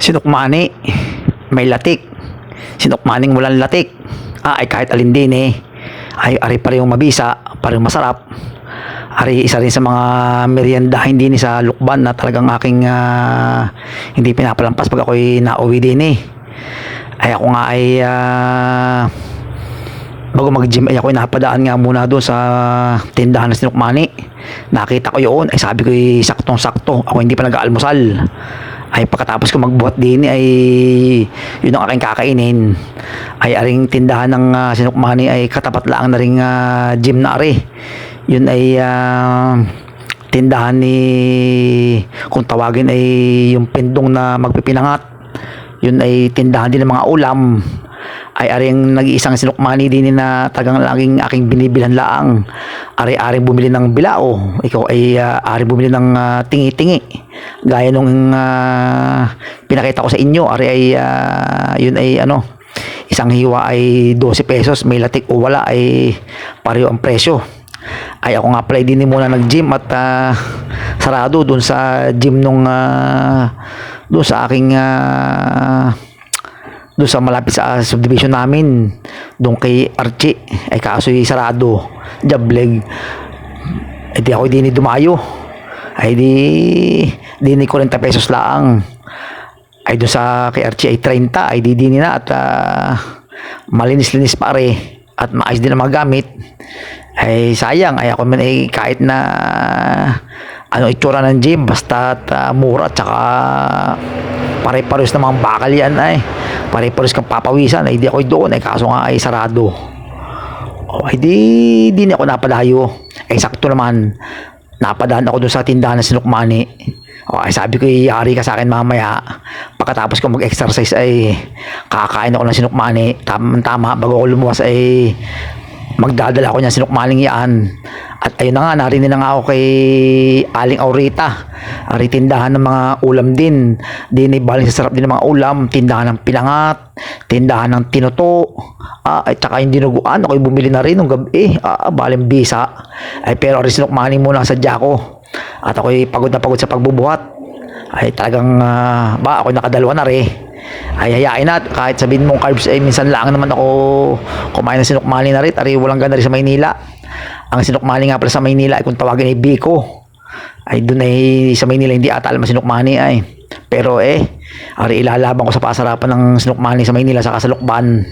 sinukmani, may latik. Sinukmaning walang latik. Ah, ay kahit alin din eh. Ay, ari pa rin yung mabisa, parang masarap. Ari, isa rin sa mga merienda, hindi ni sa lukban na talagang aking ah, hindi pinapalampas pag ako'y nauwi din eh. Ay ako nga ay ah, bago mag-gym ay ako napadaan nga muna doon sa tindahan ng sinukmani. Nakita ko yun, ay sabi ko saktong-sakto. Ako hindi pa nag-aalmusal. Ay pagkatapos ko magbuhat din ay yun ang aking kakainin. Ay aring tindahan ng ah, sinukmani ay katapat lang na ring ah, gym na ari. Yun ay ah, tindahan ni kung tawagin ay yung pendong na magpipinangat yun ay tindahan din ng mga ulam ay aring nag-iisang sinukmani din na tagang laging aking binibilhan laang. Ari-aring bumili ng bilao. Ikaw ay uh, ari bumili ng ah, tingi-tingi. Gaya nung ah, pinakita ko sa inyo ari ay ah, yun ay ano isang hiwa ay 12 pesos may latik o wala ay pareho ang presyo. Ay ako nga pala din muna nag-gym at ah, sarado dun sa gym nung uh, dun sa aking ah, doon sa malapit sa subdivision namin doon kay Archie ay kaso'y sarado jableg ay di ako di ni dumayo. Ay di di ni 40 pesos lang ay doon sa kay Archie ay 30 ay di di na at ah, malinis-linis pare at maayos din ang mga gamit. Ay sayang ay ako man ay kahit na ano itsura ng gym basta mura at saka pare-pares na mga bakal yan ay pare-pares kang papawisan ay di ako doon ay kaso nga ay sarado. O ay di di na ako napadayo. Ay sakto naman napadaan ako doon sa tindahan ng sinukmani. O ay sabi ko yari ka sa akin mamaya. Pagkatapos ko mag-exercise ay kakain ako ng sinukmani. Tama, tama bago ako lumuwas ay magdadala ako niya sinukmaling yan ayun na nga narinig na nga ako kay Aling Aurita. Ari tindahan ng mga ulam din. Din ay baling sa sarap din ng mga ulam. Tindahan ng pilangat tindahan ng tinuto. Ah, at saka yung dinuguan ako'y bumili na rin nung gabi. Ah, baling bisa. Ay pero ari sinukmaling muna sa ko. At ako'y pagod na pagod sa pagbubuhat. Ay talagang ah, ba ako'y nakadalawa na rin. Ay hayain na kahit sabihin mong carbs ay minsan lang naman ako kumain ng sinukmali na rin. Ari walang ganda rin sa Maynila ang sinukmali nga pala sa Maynila ay kung tawagin ay Biko. Ay doon ay sa Maynila hindi ata alam sinukmani ay. Pero eh ari ilalaban ko sa pasarapan ng sinukmani sa Maynila sa Kasalukban